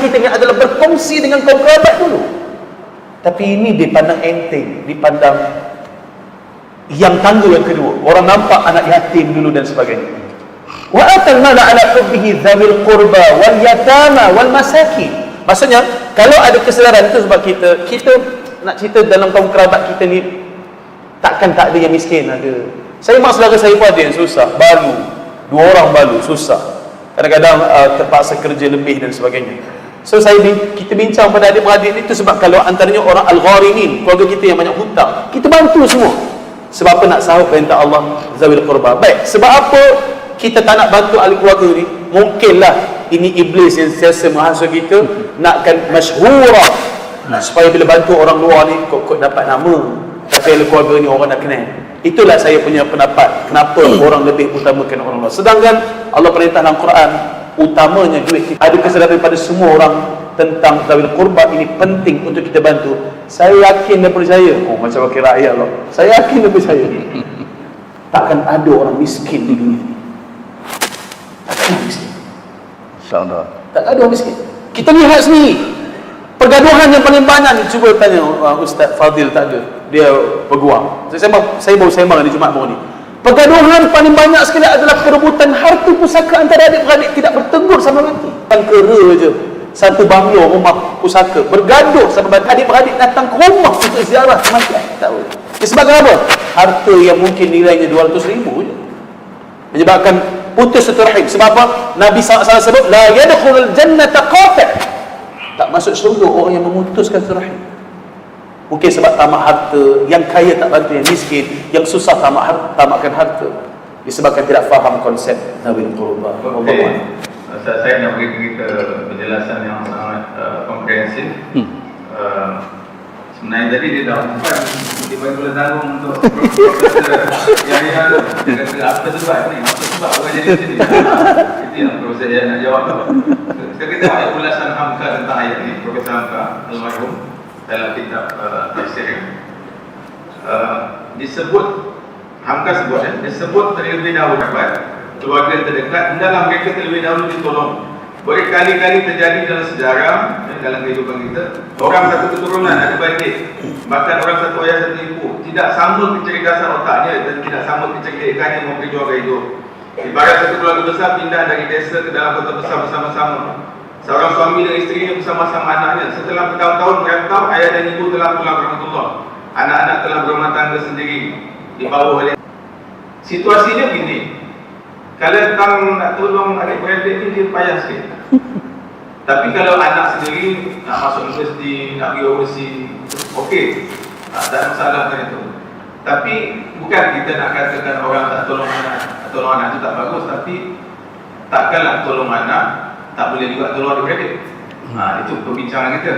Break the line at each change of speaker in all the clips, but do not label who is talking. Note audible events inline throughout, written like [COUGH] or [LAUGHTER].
kita ni adalah berkongsi dengan kaum kerabat dulu. Tapi ini dipandang enteng, dipandang yang tangga yang kedua. Orang nampak anak yatim dulu dan sebagainya. Wa atal mala ala hubbihi dzawil qurba wal yatama wal masakin. Maksudnya, kalau ada kesedaran itu sebab kita kita nak cerita dalam kaum kerabat kita ni takkan tak ada yang miskin ada. Saya mak saudara saya pun ada yang susah, balu. Dua orang balu, susah. Kadang-kadang uh, terpaksa kerja lebih dan sebagainya. So saya bin- kita bincang pada adik-beradik ni tu sebab kalau antaranya orang al-gharimin, keluarga kita yang banyak hutang, kita bantu semua. Sebab apa nak sahut perintah Allah zawil qurba. Baik, sebab apa kita tak nak bantu ahli keluarga ni? Mungkinlah ini iblis yang sentiasa menghasut kita nakkan masyhura supaya bila bantu orang luar ni kok, kok dapat nama tapi ahli keluarga ni orang nak kenal itulah saya punya pendapat kenapa orang lebih utamakan orang luar sedangkan Allah perintah dalam Quran utamanya duit kita ada kesedaran pada semua orang tentang zawil qurba ini penting untuk kita bantu saya yakin dan percaya oh macam wakil rakyat loh saya yakin dan percaya takkan ada orang miskin di dunia ni takkan ada miskin
InsyaAllah.
tak ada orang miskin. Kita lihat sendiri. Pergaduhan yang paling banyak ni cuba tanya uh, Ustaz Fadil tak ada. Dia peguam. Saya sembang, saya baru sembang di Jumaat baru ni. Pergaduhan paling banyak sekali adalah perebutan harta pusaka antara adik-beradik tidak bertegur sama mati. Kan kera je. Satu banglo rumah pusaka bergaduh sama adik-beradik datang ke rumah untuk ziarah kematian. Tak boleh. Disebabkan apa? Harta yang mungkin nilainya 200 ribu je menyebabkan putus satu rahim sebab apa Nabi SAW sebut la yadkhulul jannata qati' tak masuk syurga orang yang memutuskan satu rahim mungkin sebab tamak harta yang kaya tak bantu yang miskin yang susah tamak harta, tamakkan harta. Disebabkan tidak faham konsep Nabi Qurba
Okey. Ustaz saya nak beri kita penjelasan yang sangat uh, komprehensif.
Hmm.
Uh, sebenarnya tadi dia dah umpan dia bagi bola tanggung untuk profesor [LAUGHS] Yahya dia kata apa sebab ni? Apa sebab orang jadi macam ni? Itu yang profesor Yahya nak jawab tu. Kita kita ada ulasan Hamka tentang ayat ni. Profesor Hamka almarhum dalam kitab uh, tafsir uh, disebut Hamka sebut eh, disebut terlebih dahulu dapat keluarga terdekat hendaklah mereka terlebih dahulu ditolong. Berkali-kali terjadi dalam sejarah eh, dalam kehidupan kita orang satu keturunan ada bandik bahkan orang satu ayah satu ibu. Tidak sama kecerdasan otaknya dan tidak sama kecerdasannya memperjuangkan hidup ibarat satu keluarga besar pindah dari desa ke dalam kota besar bersama-sama seorang suami dan isterinya bersama-sama anaknya setelah bertahun-tahun merantau ayah dan ibu telah pulang rahmatullah anak-anak telah berumah tangga sendiri dibawa oleh situasinya gini kalau tang nak tolong adik-beradik ni dia payah sikit. [LAUGHS] Tapi kalau anak sendiri nak masuk universiti, nak pergi overseas, okey. Tak ada masalah dengan itu. Tapi bukan kita nak katakan orang tak tolong anak, tolong anak itu tak bagus, tapi takkanlah tolong anak, tak boleh juga tolong adik-beradik. Ha, itu perbincangan kita.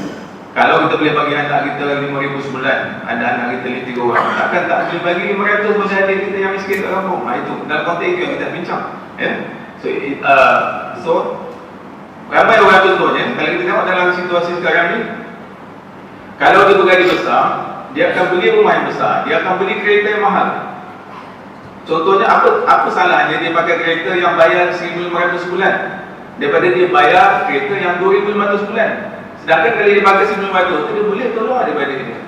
[COUGHS] Kalau kita boleh bagi anak kita RM5,000 sebulan, ada anak kita ni tiga orang, takkan tak boleh bagi RM500 pada adik kita yang miskin kat kampung. Ha, itu dalam konteks itu yang kita bincang. Ya? So, it, uh, so ramai orang contohnya, kalau kita tengok dalam situasi sekarang ni, kalau dia bergaji besar, dia akan beli rumah yang besar, dia akan beli kereta yang mahal. Contohnya apa apa salahnya dia pakai kereta yang bayar RM1,500 sebulan daripada dia bayar kereta yang RM2,500 sebulan. Sedangkan kalau dia pakai sebelum batu tu dia boleh tolong adik-adik dia.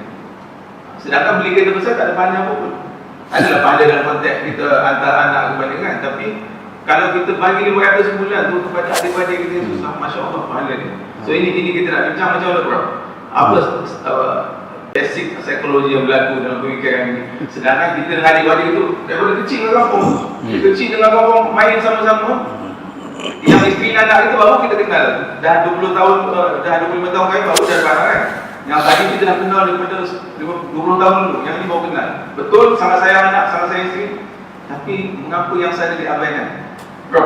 Sedangkan beli kereta besar tak ada pahala apa pun. Adalah pahala dalam konteks kita antara anak kebanyakan tapi kalau kita bagi 500 sebulan tu kepada adik-adik kita susah, Masya Allah pahala dia. So ini ini kita nak bincang macam mana bro? Apa uh, basic psikologi yang berlaku dalam pemikiran ini. Sedangkan kita dengan adik-adik itu daripada kecil dengan kampung. Kita kecil dengan kampung main sama-sama. Yang isteri dan anak itu baru kita kenal. Dah 20 tahun, uh, dah 25 tahun kaya baru dah barang kan. Yang tadi kita dah kenal daripada 20 tahun dulu. Yang ni baru kenal. Betul sangat sayang anak, sangat sayang isteri. Tapi mengapa yang saya diabaikan? Bro,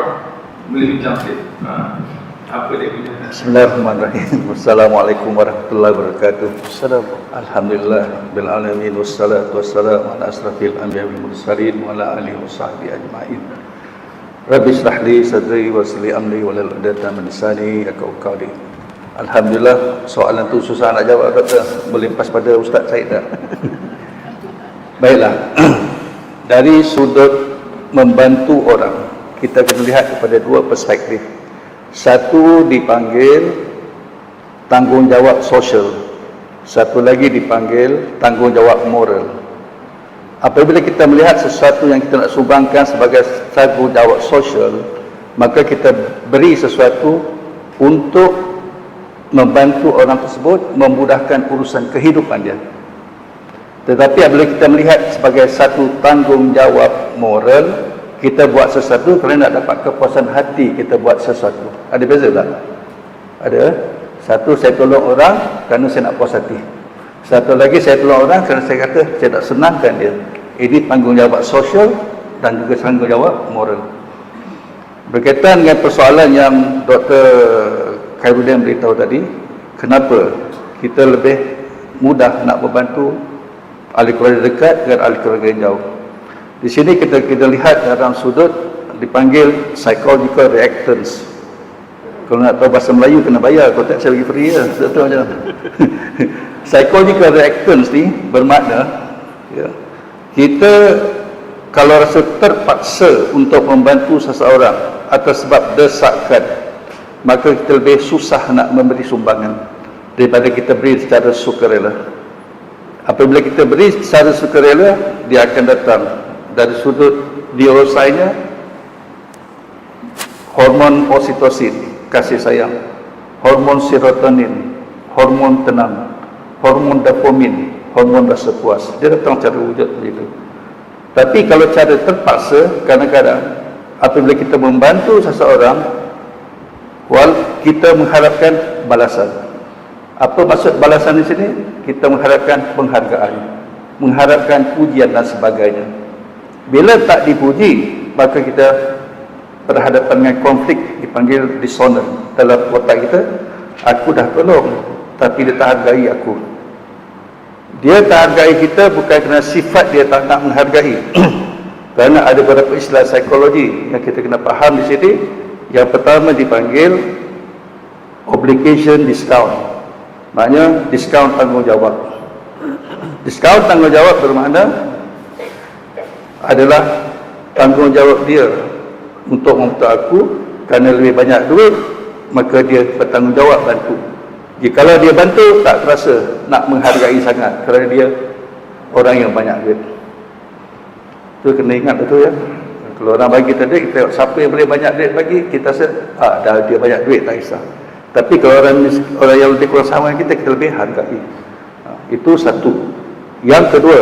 boleh bincang sikit. Ha.
Bismillahirrahmanirrahim. Wassalamualaikum warahmatullahi wabarakatuh.
Assalamualaikum.
Alhamdulillah bil alamin wassalatu wassalamu ala asrafil anbiya wal mursalin wa ala alihi wasahbihi ajmain. Rabbi shrah li sadri wa yassir li amri wa lal 'uqdatam min lisani yafqahu qawli. Alhamdulillah soalan tu susah nak jawab kata boleh pas pada ustaz Said dah. [LAUGHS] Baiklah. [CLEARS THROAT] Dari sudut membantu orang, kita kena lihat kepada dua perspektif. Satu dipanggil tanggungjawab sosial. Satu lagi dipanggil tanggungjawab moral. Apabila kita melihat sesuatu yang kita nak sumbangkan sebagai tanggungjawab sosial, maka kita beri sesuatu untuk membantu orang tersebut memudahkan urusan kehidupan dia. Tetapi apabila kita melihat sebagai satu tanggungjawab moral, kita buat sesuatu kerana nak dapat kepuasan hati kita buat sesuatu. Ada beza tak? Ada. Satu saya tolong orang kerana saya nak puas hati. Satu lagi saya tolong orang kerana saya kata saya nak senangkan dia. Ini tanggungjawab sosial dan juga tanggungjawab moral. Berkaitan dengan persoalan yang Dr. Khairuddin beritahu tadi, kenapa kita lebih mudah nak membantu ahli keluarga dekat dengan ahli keluarga yang jauh. Di sini kita kita lihat dalam sudut dipanggil psychological reactance. Kalau nak tahu bahasa Melayu kena bayar, kalau tak saya bagi free ya. Tak tahu macam. [LAUGHS] psychological reactance ni bermakna ya, kita kalau rasa terpaksa untuk membantu seseorang atas sebab desakan maka kita lebih susah nak memberi sumbangan daripada kita beri secara sukarela. Apabila kita beri secara sukarela dia akan datang. Dari sudut neurosainya hormon oksitosin kasih sayang hormon serotonin hormon tenang hormon dopamin hormon rasa puas. Dia datang secara wujud begitu. Tapi kalau cara terpaksa kadang-kadang apabila kita membantu seseorang wal kita mengharapkan balasan. Apa maksud balasan di sini? Kita mengharapkan penghargaan mengharapkan pujian dan sebagainya. Bila tak dipuji maka kita berhadapan dengan konflik dipanggil dishonor dalam otak kita aku dah tolong tapi dia tak hargai aku. Dia tak hargai kita bukan kerana sifat dia tak nak menghargai. [CLEARS THROAT] Kerana ada beberapa istilah psikologi yang kita kena faham di sini. Yang pertama dipanggil obligation discount. Maknanya diskaun tanggungjawab. [CLEARS THROAT] Diskaun tanggungjawab bermakna adalah tanggungjawab dia untuk membantu aku. Kerana lebih banyak duit maka dia bertanggungjawab bantu jika dia bantu tak terasa nak menghargai sangat. Kerana dia orang yang banyak duit. Tu kena ingat betul ya. Kalau orang bagi kita duit kita siapa yang boleh banyak duit bagi kita rasa ah, dah dia banyak duit tak kisah. Tapi kalau orang orang yang lebih kurang sama kita kita lebih hargai ha, itu satu. Yang kedua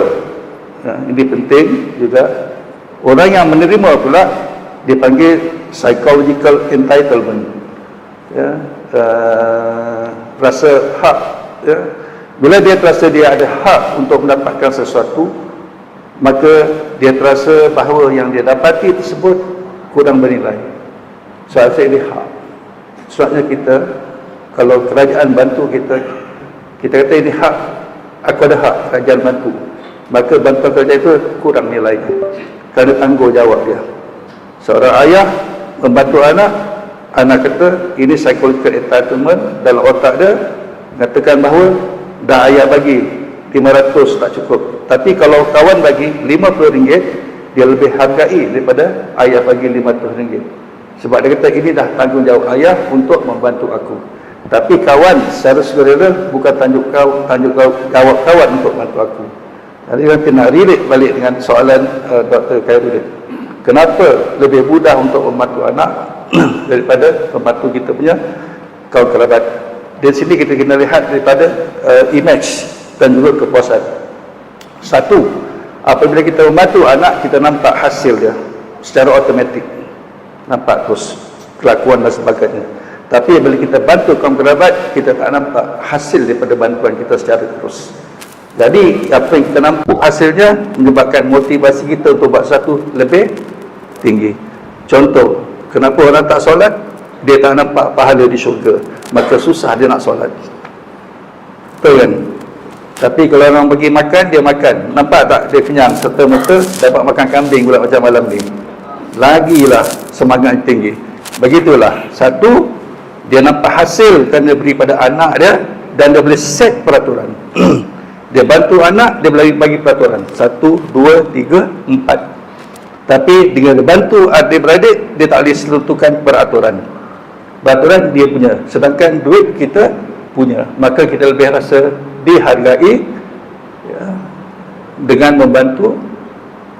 ha, ini penting juga orang yang menerima pula dipanggil psychological entitlement. Ya uh, rasa hak ya. Bila dia terasa dia ada hak untuk mendapatkan sesuatu maka dia terasa bahawa yang dia dapati tersebut kurang bernilai. Soal saya ini hak. Sebabnya kita kalau kerajaan bantu kita kita kata ini hak aku ada hak kerajaan bantu. Maka bantuan kerajaan itu kurang nilainya. Kerana tanggungjawab dia. Seorang ayah membantu anak anak kata ini psychological entitlement dalam otak dia mengatakan bahawa dah ayah bagi 500 tak cukup. Tapi kalau kawan bagi 50 ringgit dia lebih hargai daripada ayah bagi 500 ringgit. Sebab dia kata ini dah tanggungjawab ayah untuk membantu aku. Tapi kawan secara sukarela bukan tanggung jawab kawan untuk bantu aku. Jadi nanti nak relate balik dengan soalan uh, Dr. Khairuddin kenapa lebih mudah untuk membantu anak [CLEARS THROAT] daripada membantu kita punya kawan kerabat. Di sini kita kena lihat daripada uh, image dan juga kepuasan. Satu apabila kita membantu anak kita nampak hasil dia secara automatik. Nampak terus kelakuan dan sebagainya. Tapi bila kita bantu kaum kerabat kita tak nampak hasil daripada bantuan kita secara terus. Jadi apa yang kita nampak hasilnya menyebabkan motivasi kita untuk buat satu lebih tinggi. Contoh kenapa orang tak solat? Dia tak nampak pahala di syurga. Maka susah dia nak solat. Betul kan? Tapi kalau orang pergi makan dia makan. Nampak tak dia kenyang serta merta dapat makan kambing pula macam malam ni? Lagilah semangat tinggi. Begitulah. Satu dia nampak hasil kan dia beri pada anak dia dan dia boleh set peraturan. [CLEARS THROAT] Dia bantu anak dia boleh bagi peraturan. Satu, dua, tiga, empat tapi dengan bantu adik-beradik dia tak boleh selentukan peraturan. Peraturan dia punya. Sedangkan duit kita punya. Maka kita lebih rasa dihargai ya, dengan membantu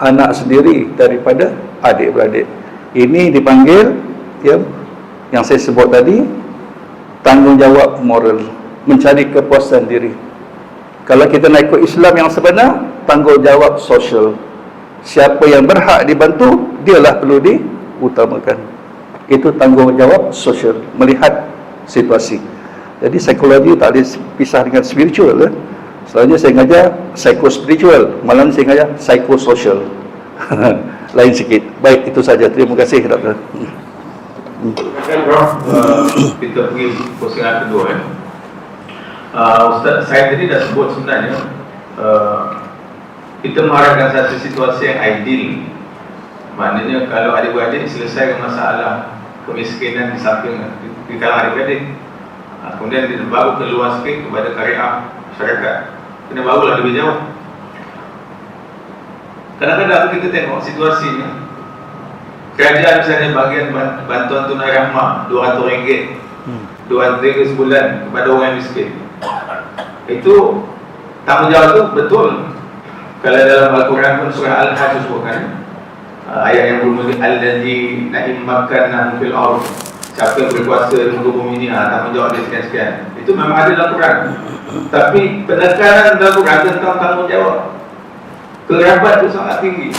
anak sendiri daripada adik-beradik ini dipanggil ya, yang saya sebut tadi tanggungjawab moral. Mencari kepuasan diri. Kalau kita nak ikut Islam yang sebenar tanggungjawab sosial siapa yang berhak dibantu dialah perlu diutamakan. Itu tanggungjawab sosial melihat situasi. Jadi psikologi tak boleh pisah dengan spiritual eh? selalunya saya mengajar psikospiritual malam saya mengajar psikososial [LAUGHS] lain sikit. Baik itu saja. Terima kasih doktor.
Uh, kita pergi pusingan kedua kan. Uh, Ustaz, saya tadi dah sebut sebenarnya uh, kita mengharapkan satu situasi yang ideal. Maknanya kalau adik-beradik selesaikan masalah kemiskinan di samping di, di kalangan adik-beradik, uh, kemudian dia baru keluar sikit kepada karya masyarakat. Kena barulah lebih jauh. Kadang-kadang kita tengok situasinya Kerajaan misalnya bagian ban- bantuan tunai rahmah RM200 RM200 sebulan kepada orang yang miskin Itu tanggungjawab itu betul Kalau dalam Al-Quran pun surah Al-Hajj sebutkan uh, Ayat yang bermula Al-Ladhi na'im makan fil arf Siapa yang berkuasa di muka bumi ini ha, Tanggungjawab dia sekian-sekian. Itu memang ada dalam Quran. Tapi penekanan dalam Quran tentang tanggungjawab Kerabat itu sangat tinggi.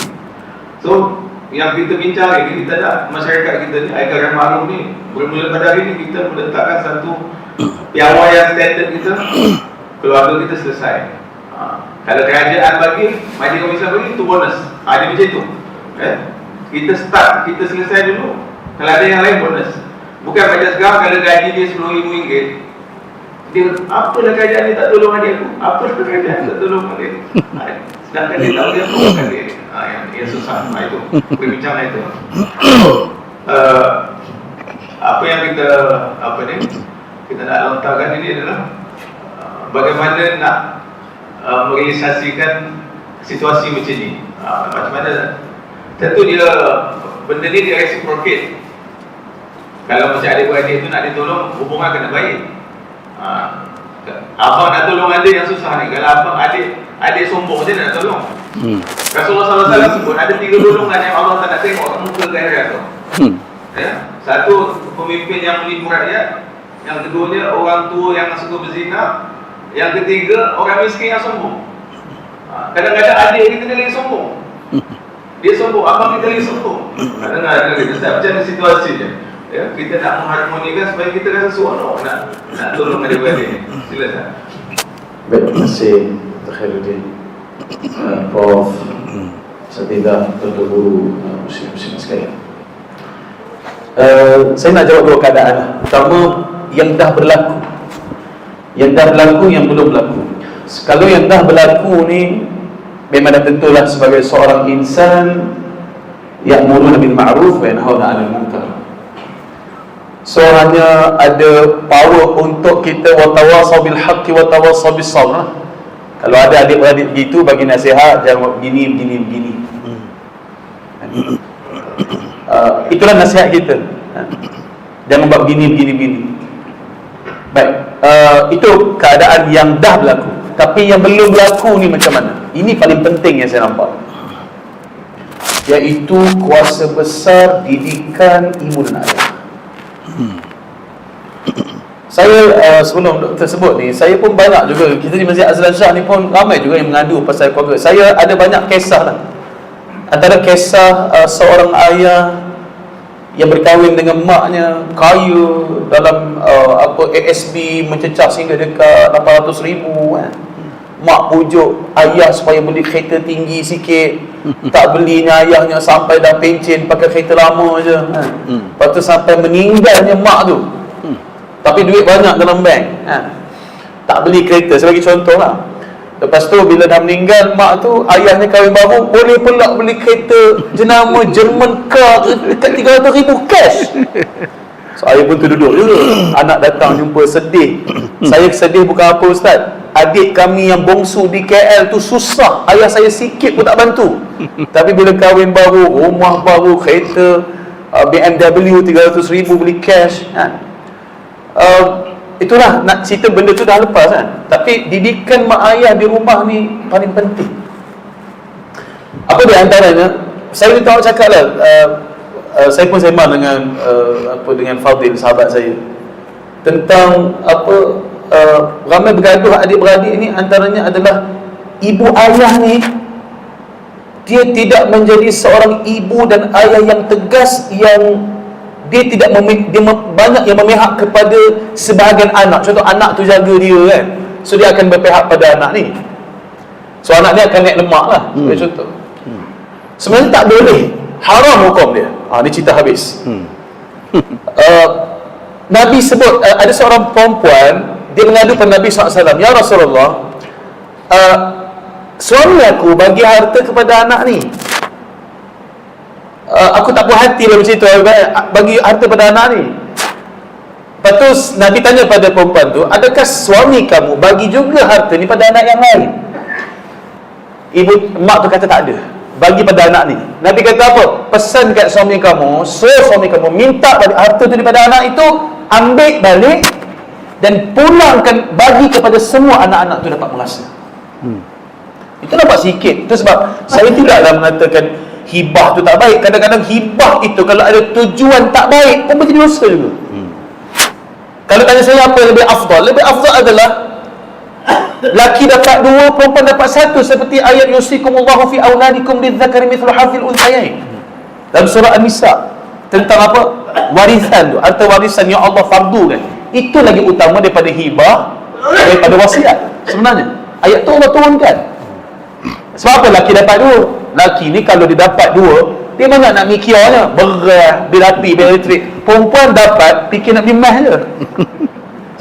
So yang kita bincang ini kita nak masyarakat kita ni Aika Maklum ni bermula pada hari ni kita meletakkan satu piawaian standard kita [COUGHS] keluarga kita selesai. Ha. Kalau kerajaan bagi majlis komisan bagi itu bonus. Ha, dia macam itu eh? kita start kita selesai dulu kalau ada yang lain bonus. Bukan macam sekarang kalau gaji dia RM10,000 dia apalah kerajaan ni tak tolong adik aku? Apalah kerajaan tak tolong adik ha, [LAUGHS] sedangkan dia tahu dia tolong adik ha, yang, yang susah ha, itu. Berbincang itu. Uh, [COUGHS] apa yang kita apa ni? Kita nak lontarkan ini adalah uh, bagaimana nak uh, merealisasikan situasi macam ni uh, macam mana tentu dia benda ni dia reciprocate kalau macam adik-beradik tu nak ditolong hubungan kena baik Ha. Abang nak tolong adik yang susah ni Kalau abang adik adik sombong je nak tolong
hmm.
Rasulullah SAW sebut ada tiga golongan yang Allah tak nak tengok kat muka akhirat tu
Hmm.
ya? Satu pemimpin yang menipu rakyat Yang keduanya orang tua yang suka berzina Yang ketiga orang miskin yang sombong Ha, Kadang-kadang adik kita ni lagi sombong [LAUGHS] Dia sombong, abang kita lagi sombong Kadang-kadang kita tak macam mana situasinya ya, Kita nak mengharmonikan supaya kita rasa seronok Nak, nak tolong adik-beradik ni Silakan
Baik, terima kasih Dr. Khairuddin uh, [COUGHS] Prof Satidah, Dr. Guru uh, Muslim-Muslim sekalian
Uh, saya nak jawab dua keadaan lah. Pertama, yang dah berlaku. Yang dah berlaku, yang belum berlaku. Kalau yang dah berlaku ni, memang dah tentulah sebagai seorang insan yang muruna bil ma'ruf wa yanhauna 'anil munkar. So hanya ada power untuk kita watawasau bil haqqi watawasau bis sabr. lah. Kalau ada adik-beradik begitu bagi nasihat jangan begini begini begini. Uh, [COUGHS] itulah nasihat kita. Ha. Jangan buat begini begini begini. Baik, uh, itu keadaan yang dah berlaku. Tapi yang belum berlaku ni macam mana? Ini paling penting yang saya nampak. Iaitu kuasa besar didikan ibu dan ayah. Saya uh, sebelum doktor sebut ni, saya pun banyak juga kita di Masjid Azlan Shah ni pun ramai juga yang mengadu pasal keluarga. Saya ada banyak kisah lah. Antara kisah uh, seorang ayah yang berkahwin dengan maknya kaya dalam uh, apa ASB mencecah sehingga dekat 800 ribu kan. Mak pujuk ayah supaya beli kereta tinggi sikit [LAUGHS] Tak belinya ayahnya sampai dah pencen pakai kereta lama je kan. Lepas tu sampai meninggalnya mak tu Tapi duit banyak dalam bank kan. Tak beli kereta, saya bagi contoh lah Lepas tu bila dah meninggal mak tu ayahnya kahwin baru boleh pula beli kereta jenama German car dekat 300 ribu cash. So ayah pun terduduk juga. [CLEARS THROAT] Anak datang jumpa sedih. [CLEARS THROAT] Saya sedih bukan apa ustaz. Adik kami yang bongsu di KL tu susah. Ayah saya sikit pun tak bantu. [CLEARS THROAT] Tapi bila kahwin baru, rumah baru, kereta uh, BMW 300 ribu beli cash kan uh, itulah nak cerita benda tu dah lepas kan. Tapi didikan mak ayah di rumah ni paling penting. Apa dia antaranya? Saya ni tahu cakap lah uh, uh, saya pun sembang dengan uh, apa dengan Fadil sahabat saya. Tentang apa uh, ramai bergaduh adik-beradik ni antaranya adalah ibu ayah ni dia tidak menjadi seorang ibu dan ayah yang tegas yang dia tidak dia mem- banyak yang memihak kepada sebahagian anak. Contoh anak tu jaga dia kan? So dia akan berpihak pada anak ni. So anak dia akan naik lemak lah. Hmm. contoh. Sebenarnya tak boleh. Haram hukum dia. Ha, ni cerita habis.
Hmm. [LAUGHS]
uh, Nabi sebut uh, ada seorang perempuan dia mengadu pada Nabi SAW Ya Rasulullah uh, suami aku bagi harta kepada anak ni uh, aku tak puas hati lah macam tu. Bagi harta pada anak ni. Lepas tu Nabi tanya pada perempuan tu adakah suami kamu bagi juga harta ni pada anak yang lain? Ibu mak tu kata tak ada. Bagi pada anak ni. Nabi kata apa? Pesan kat suami kamu suruh suami kamu minta harta tu daripada anak itu ambil balik dan pulangkan bagi kepada semua anak-anak tu dapat merasa
Hmm.
itu nampak sikit. Itu sebab saya tidaklah mengatakan hibah tu tak baik. Kadang-kadang hibah itu kalau ada tujuan tak baik pun menjadi dosa juga.
Hmm.
kalau tanya saya apa yang lebih afdal? Lebih afdal adalah laki dapat dua perempuan dapat satu. Seperti ayat yusikumullahu fi auladikum lidzakari mithlu hadzil unthayain dalam surah An-Nisa tentang apa? Warisan tu. Harta warisan yang Allah fardukan itu lagi utama daripada hibah daripada wasiat. Sebenarnya ayat tu Allah turunkan. Sebab apa laki dapat dua laki ni kalau dia dapat dua dia banyak nak mikirnya beras bil api bil elektrik. Perempuan dapat fikir nak mas je.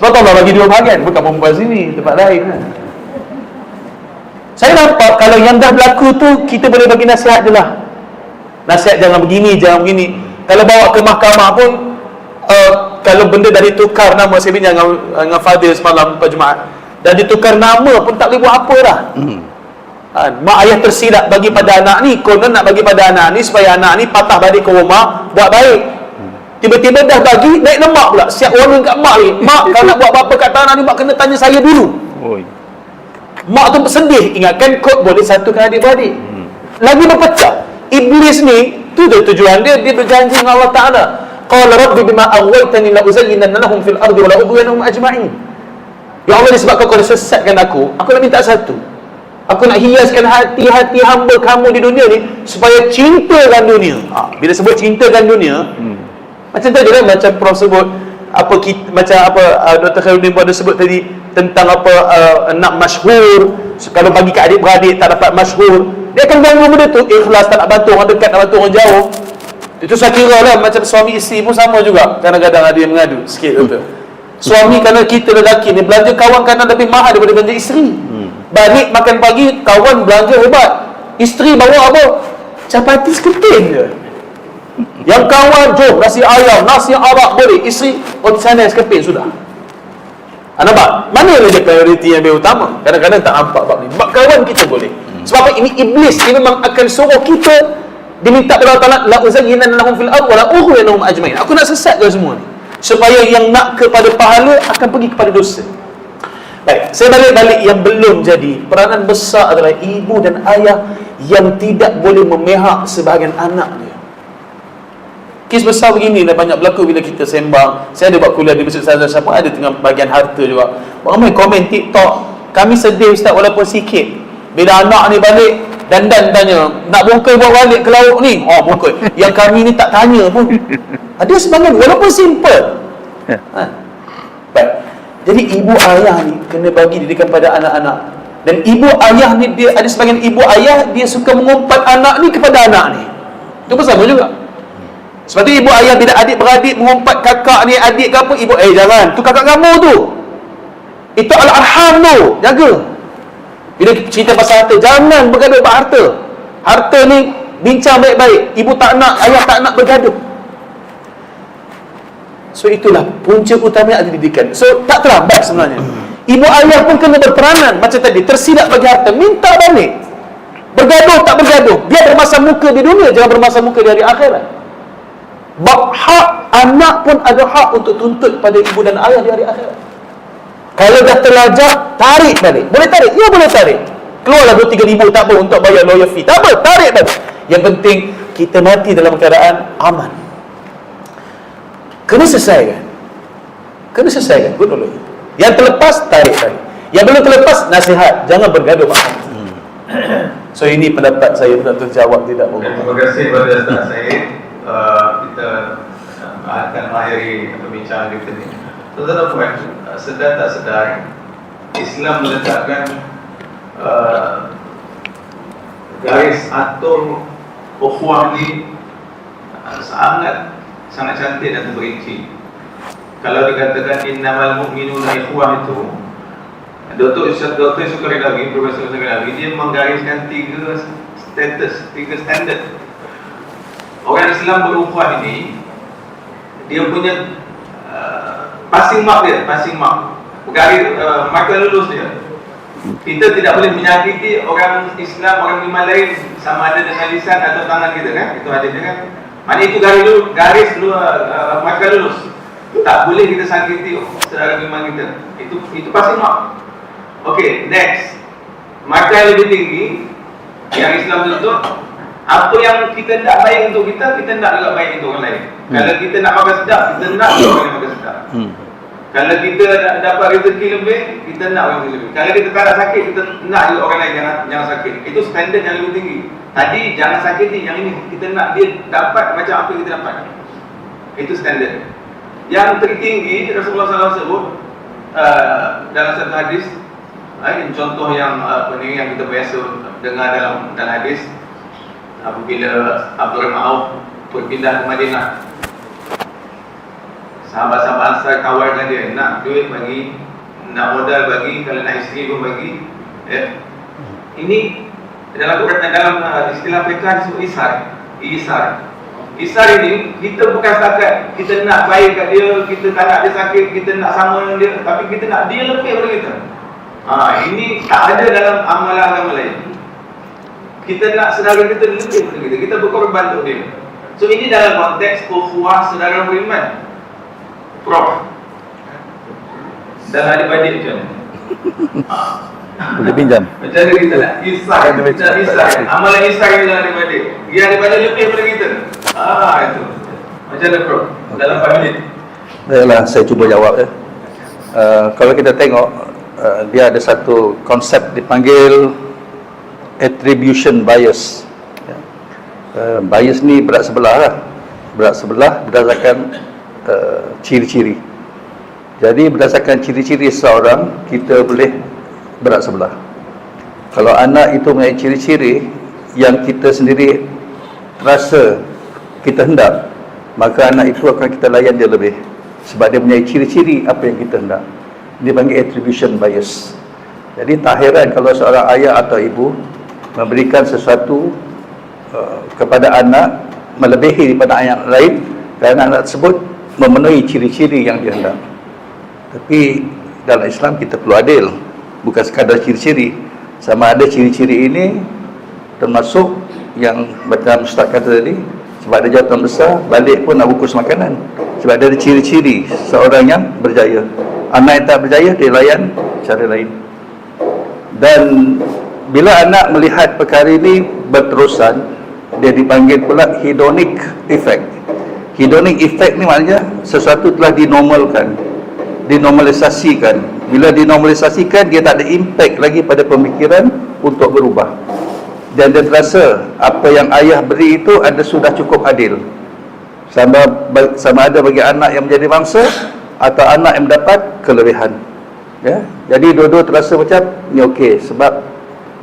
Sebab Allah bagi dua bahagian. Bukan perempuan sini tempat lain kan. Saya nampak kalau yang dah berlaku tu kita boleh bagi nasihat je lah. Nasihat jangan begini jangan begini. Kalau bawa ke mahkamah pun uh, kalau benda dah ditukar nama saya bincang dengan, dengan Fadil semalam Jumaat. Dah ditukar nama pun tak boleh buat apa dah.
Hmm.
Ha, mak ayah tersilap bagi pada anak ni konon nak bagi pada anak ni supaya anak ni patah balik ke rumah buat baik. Tiba-tiba dah bagi naik lemak pula. Siap warning kat mak ni mak kalau nak buat apa kat tanah ni mak kena tanya saya dulu.
Oi.
Mak tu sedih Ingatkan kod boleh satukan adik-beradik.
Hmm.
Lagi berpecah Iblis ni Tu tu tujuan dia Dia berjanji dengan Allah Ta'ala. Qala rabbi bima aghwaytani la uzayyinanna lahum fil ardi wa la ughwiyannahum ajma'in. Ya Allah disebabkan kau sesatkan aku Aku nak minta satu Aku nak hiaskan hati-hati hamba kamu di dunia ni Supaya cintakan dunia. Ha, Bila sebut cintakan dunia
Hmm.
macam tadi kan macam Prof sebut apa kita, macam apa uh, Dr. Khairuddin pun ada sebut tadi tentang apa uh, nak masyhur. So, kalau bagi ke adik-beradik tak dapat masyhur dia akan ganggu benda tu. Ikhlas tak nak bantu orang dekat nak bantu orang jauh. Itu saya kira lah macam suami isteri pun sama juga. Kadang-kadang ada yang mengadu sikit betul suami kerana kita lelaki ni belanja kawan kadang lebih mahal daripada belanja isteri balik makan pagi kawan belanja hebat isteri bawa apa capati seketin je yang kawan, jom nasi ayam, nasi arak boleh. Isteri, oh sana sekeping sudah. Ha, nampak? Mana dia prioriti yang lebih utama? Kadang-kadang tak nampak bab ni. Bab kawan kita boleh. Sebab? Ini iblis. Dia memang akan suruh kita diminta oleh Allah Ta'ala la uzayyinan lahum fil ard wa la ughwiyannahum ajmain. Aku nak sesatkan semua ni. Supaya yang nak kepada pahala akan pergi kepada dosa. Baik, saya balik-balik yang belum jadi. Peranan besar adalah ibu dan ayah yang tidak boleh memihak sebahagian anak dia. Kes besar begini dah banyak berlaku bila kita sembang. Saya ada buat kuliah di Masjid Ustaz siapa ada tengah bagian harta juga. Ramai komen TikTok. Kami sedih Ustaz walaupun sikit. Bila anak ni balik dan dan tanya, nak bongkar buat balik ke laut ni? Oh, bongkar. Yang kami ni tak tanya pun. Ada sebagian walaupun simple.
Ya.
Ha. Jadi ibu ayah ni kena bagi didikan pada anak-anak. Dan ibu ayah ni dia ada sebagian ibu ayah dia suka mengumpat anak ni kepada anak ni. Itu pun sama juga. Sebab tu ibu ayah bila adik-beradik mengumpat kakak ni adik ke apa, ibu eh jangan, tu kakak kamu tu. Itu al-arham tu, jaga. Bila cerita pasal harta, jangan bergaduh pasal harta. Harta ni bincang baik-baik. Ibu tak nak, ayah tak nak bergaduh. So itulah punca utama ada didikan. So tak terlambat sebenarnya. Ibu ayah pun kena berperanan macam tadi, tersilap bagi harta, minta balik. Bergaduh tak bergaduh, biar bermasa muka di dunia, jangan bermasa muka di hari akhirat. Bab hak anak pun ada hak untuk tuntut pada ibu dan ayah di hari akhirat. Kalau dah terlajak, tarik balik. Boleh tarik? Ya boleh tarik. Keluarlah 2-3 ribu tak apa untuk bayar lawyer fee. Tak apa, tarik balik. Yang penting, kita mati dalam keadaan aman. Kena selesaikan. Kena selesaikan. Good dulu. Yang terlepas, tarik balik. Yang belum terlepas, nasihat. Jangan bergaduh makan. [COUGHS] So ini pendapat saya untuk terjawab tidak boleh.
terima kasih kepada Ustaz Syed. Uh, kita uh, akan mengakhiri perbincangan kita ni. Tuan-tuan dan puan, uh, sedar tak sedar, Islam meletakkan uh, garis atur ukhuwah ni uh, sangat sangat cantik dan terperinci. Kalau dikatakan innamal mu'minuna ikhwah itu Dr. Ustaz Dr. Sukari lagi, Profesor Sukari lagi, dia menggariskan tiga status, tiga standard. Orang Islam berukhuwah ini, dia punya uh, passing mark dia, passing mark. Garis, uh, markah lulus dia. Kita tidak boleh menyakiti orang Islam, orang iman lain sama ada dengan lisan atau tangan kita kan? Itu hadisnya kan? Mana itu garis lulus, garis lu, uh, lulus. Tak boleh kita sakiti saudara iman kita. Itu itu passing mark. Okey, next. Maka yang lebih tinggi yang Islam tuntut apa yang kita tak baik untuk kita, kita nak juga baik untuk orang lain.
Hmm.
Kalau kita nak makan sedap, kita nak juga makan sedap.
Hmm.
Kalau kita nak dapat rezeki lebih, kita nak orang lebih. Kalau kita tak nak sakit, kita nak juga orang lain jangan jangan sakit. Itu standard yang lebih tinggi. Tadi jangan sakiti, yang ini kita nak dia dapat macam apa yang kita dapat. Itu standard. Yang tertinggi Rasulullah SAW sebut uh, dalam satu hadis uh, ini contoh yang uh, apa ni yang kita biasa dengar dalam dalam hadis apabila Abdurrahman Auf berpindah ke Madinah sahabat-sahabat Ansar kawal dengan dia. Nak duit bagi nak modal bagi kalau nak isteri pun bagi ya. ini dalam Quran dalam uh, istilah mereka disebut isar. Isar. Isar ini kita bukan setakat kita nak baik kat dia kita tak nak dia sakit kita nak sama dengan dia tapi kita nak dia lebih daripada kita. Ha, ini tak ada dalam amalan agama lain. Kita nak saudara kita lebih daripada kita. Kita berkorban untuk dia. So ini dalam konteks ukhuwah saudara beriman Prof dan adik-adik macam mana? [LAUGHS]
Boleh pinjam.
Macam mana kita nak isar Kita isar Amalan isar kita dalam adik-adik Dia adik-adik lebih daripada kita Ah itu Macam mana bro Dalam 5 minit
Baiklah, saya cuba jawab ya. Uh, kalau kita tengok, uh, dia ada satu konsep dipanggil attribution bias. Ya. Uh, bias ni berat sebelah lah. Berat sebelah berdasarkan uh, ciri-ciri. Jadi berdasarkan ciri-ciri seorang, kita boleh berat sebelah. Kalau anak itu mempunyai ciri-ciri yang kita sendiri terasa kita hendak, maka anak itu akan kita layan dia lebih sebab dia mempunyai ciri-ciri apa yang kita hendak dia panggil attribution bias jadi tak heran kalau seorang ayah atau ibu memberikan sesuatu uh, kepada anak melebihi daripada anak lain kerana anak tersebut memenuhi ciri-ciri yang dia hendak tapi dalam Islam kita perlu adil. Bukan sekadar ciri-ciri. Sama ada ciri-ciri ini termasuk yang macam Ustaz kata tadi sebab ada jawatan besar balik pun nak bungkus makanan. Sebab ada ciri-ciri seorang yang berjaya. Anak yang tak berjaya dia layan cara lain. Dan bila anak melihat perkara ini berterusan dia dipanggil pula hedonic effect. Hedonic effect ni maknanya sesuatu telah dinormalkan dinormalisasikan. Bila dinormalisasikan dia tak ada impact lagi pada pemikiran untuk berubah. Dan dia terasa apa yang ayah beri itu ada sudah cukup adil. Sama sama ada bagi anak yang menjadi bangsa atau anak yang mendapat kelebihan. Ya? Jadi dua-dua terasa macam ni okey sebab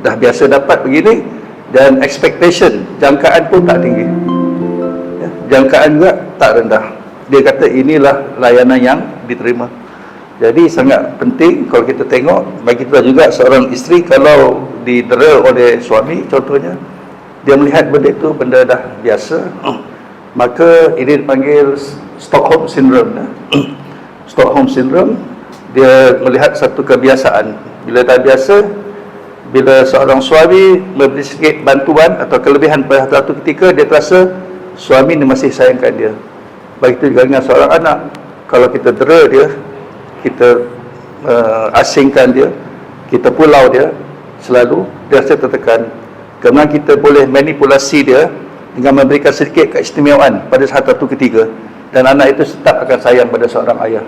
dah biasa dapat begini dan expectation jangkaan pun tak tinggi. Ya, jangkaan juga tak rendah dia kata inilah layanan yang diterima. Jadi sangat penting kalau kita tengok bagi kita juga seorang isteri kalau didera oleh suami contohnya dia melihat benda itu benda dah biasa maka ini dipanggil Stockholm Syndrome ya. [COUGHS] Stockholm Syndrome dia melihat satu kebiasaan. Bila dah biasa bila seorang suami memberi sedikit bantuan atau kelebihan pada satu ketika dia terasa suami ni masih sayangkan dia Begitu juga dengan seorang anak. Kalau kita dera dia, kita uh, asingkan dia, kita pulau dia, selalu dia rasa tertekan. Kemudian kita boleh manipulasi dia dengan memberikan sedikit keistimewaan pada saat satu ketiga dan anak itu tetap akan sayang pada seorang ayah.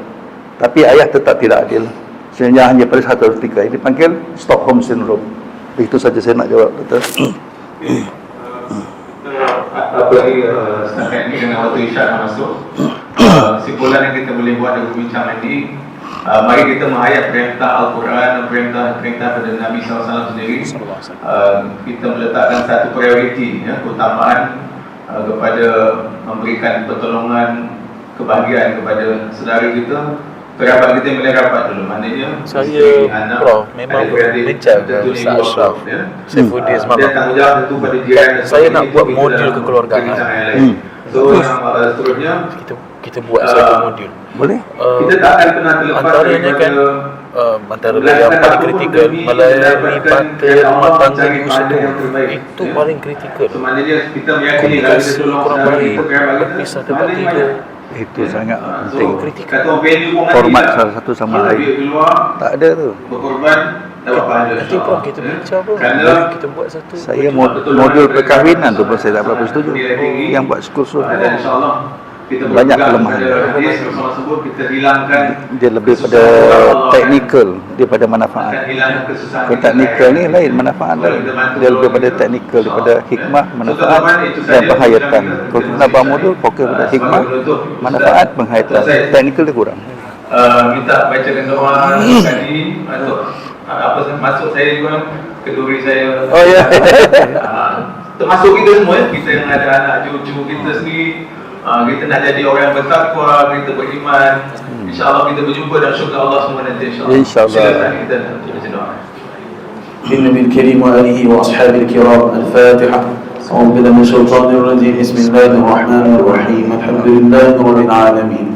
Tapi ayah tetap tidak adil. Sebenarnya hanya pada satu ketika ini dipanggil Stockholm Syndrome. Begitu saja saya nak jawab, Doktor. [COUGHS]
apa lagi uh, setakat ini dengan waktu isyak nak masuk. Uh, simpulan yang kita boleh buat dari perbincangan ini uh, mari kita menghayat perintah Al-Quran dan perintah-perintah pada Nabi SAW sendiri. Uh, kita meletakkan satu prioriti ya, keutamaan uh, kepada memberikan pertolongan kebahagiaan kepada saudara kita kerabat kita yang boleh rapat dulu maknanya
Saya,
isteri, anak,
Prof, memang
adik-beradik,
bincang dengan
tentunya
Ustaz Ashraf.
ya.
Saifuddin
Ah,
semalam.
Dia tanggungjawab tentu pada jiran dan
Saya nak
itu
buat modul kekeluargaan.
perbincangan yang lain.
Hmm.
So yang uh, seterusnya
Kita kita buat
Ah.
satu modul.
Boleh?
Uh,
kita tak akan pernah terlepas
antaranya kan uh, antara
Belajar
yang paling
apapun
kritikal melayani partai
yang
rumah tangga ibu setua
yang terbaik.
itu
Ya.
paling kritikal
So
komunikasi kurang baik berpisah tempat tidur.
Itu sangat
Ah,
penting.
So, pun
Hormat salah satu sama lain. Tak ada tu.
berkorban,
nanti pun kita
Ya.
bincang pun
Kerana
kita buat satu
Saya
modul.
perkahwinan tu pun saya tak berapa setuju. Yang buat skul-skul
Dan insyaAllah kita
Banyak kelemahan.
sebut kita hilangkan
dia lebih pada teknikal daripada manfaat. Kalau teknikal ni lain manfaat lain. Dia lebih pada teknikal daripada hikmah, manfaat dan penghayatan. Kalau kita nak buat modul fokus pada hikmah, manfaat, penghayatan. Teknikal dia kurang.
Uh, minta bacakan doa masuk uh, apa masuk saya juga keduri saya
Oh, ya.
uh, termasuk kita semua ya. kita yang ada anak cucu kita sendiri uh, kita nak jadi orang yang bertakwa kita beriman insyaallah kita berjumpa dan syurga Allah semua nanti insyaallah
InsyaAllah.
silakan kita baca doa
للنبي الكريم وآله وأصحابه الكرام الفاتحة أعوذ بالله من الشيطان الرجيم بسم الله الرحمن الرحيم الحمد لله رب العالمين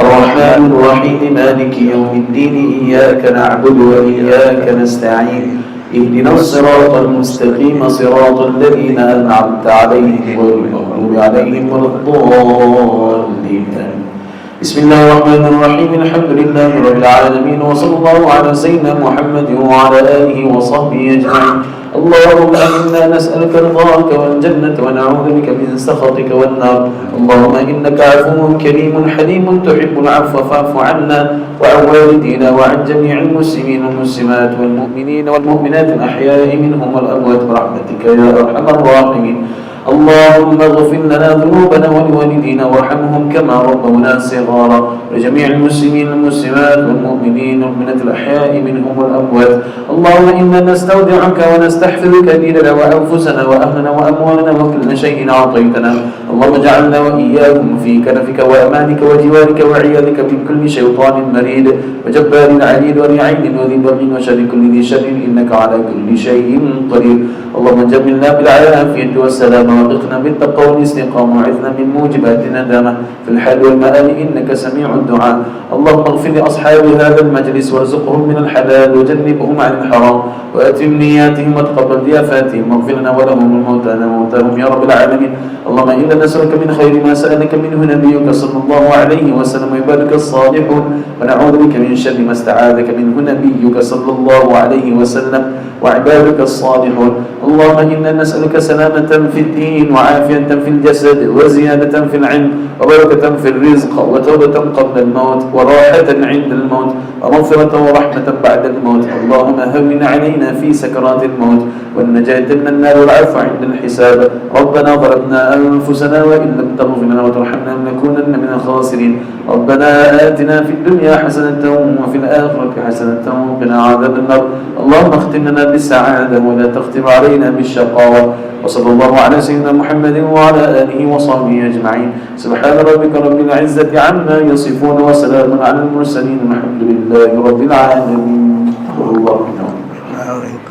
الرحمن الرحيم مالك يوم الدين إياك نعبد وإياك نستعين اهدنا الصراط المستقيم صراط الذين أنعمت عليهم غير المغضوب عليهم ولا الضالين آمين. بسم الله الرحمن الرحيم الحمد لله رب العالمين وصلى الله على سيدنا محمد وعلى آله وصحبه أجمعين اللهم إنا نسألك رضاك والجنة ونعوذ بك من سخطك والنار. اللهم إنك عفو كريم حليم تحب العفو فاعف عنا وعن والدينا وعن جميع المسلمين والمسلمات والمؤمنين والمؤمنات الأحياء منهم والأموات برحمتك يا أرحم الراحمين. اللهم اغفر لنا ذنوبنا ولوالدينا وارحمهم كما ربونا صغارا. ولجميع المسلمين والمسلمات والمؤمنين والمؤمنات الأحياء منهم والأموات. اللهم إنا نستودعك ونستحفظك ديننا وأنفسنا وأهلنا وأموالنا وكل شيء أعطيتنا. اللهم اجعلنا واياهم في كنفك وأمانك وجوارك وعياذك من كل شيطان مريد. وجبار عنيد ولعين وذي بغي وشر كل ذي شر. إنك على كل شيء قدير. اللهم جملنا بالعافية والسلامه وارزقنا بالتقوى والاستقامه وعذنا من موجبات الندامه في الحال والمآل إنك سميع الدعاء. اللهم اغفر لأصحاب هذا المجلس وارزقهم من الحلال وجنبهم عن الحرام وأتم نياتهم وتقبل ضيافاتهم واغفر لنا ولهم الموتانا وموتاهم يا رب العالمين. اللهم إنا نسألك من خير ما سألك منه نبيك صلى الله عليه وسلم وعبادك الصالحون. ونعوذ بك من شر ما استعاذك منه نبيك صلى الله عليه وسلم وعبادك الصالحون. اللهم إنا نسألك سلامة في الدين وعافية في الجسد وزيادة في العلم وبركة في الرزق وتوبة قبل الموت وراحة عند الموت ومغفرة ورحمة بعد الموت. اللهم هون علينا في سكرات الموت والنجاة من النار والعفو عند الحساب. ربنا ظلمنا أنفسنا وإن لم تغفر لنا وترحمنا لنكونن من الخاسرين. ربنا آتنا في الدنيا حسنة وفي الآخرة حسنة وقنا عذاب النار. اللهم اختم لنا بالسعادة ولا تختم علينا بالشقاوة. وصلى الله على سيدنا محمد وعلى آله وصحبه أجمعين سبحان ربك رب العزة عما يصفون وسلام على المرسلين والحمد لله رب العالمين والله أعلم.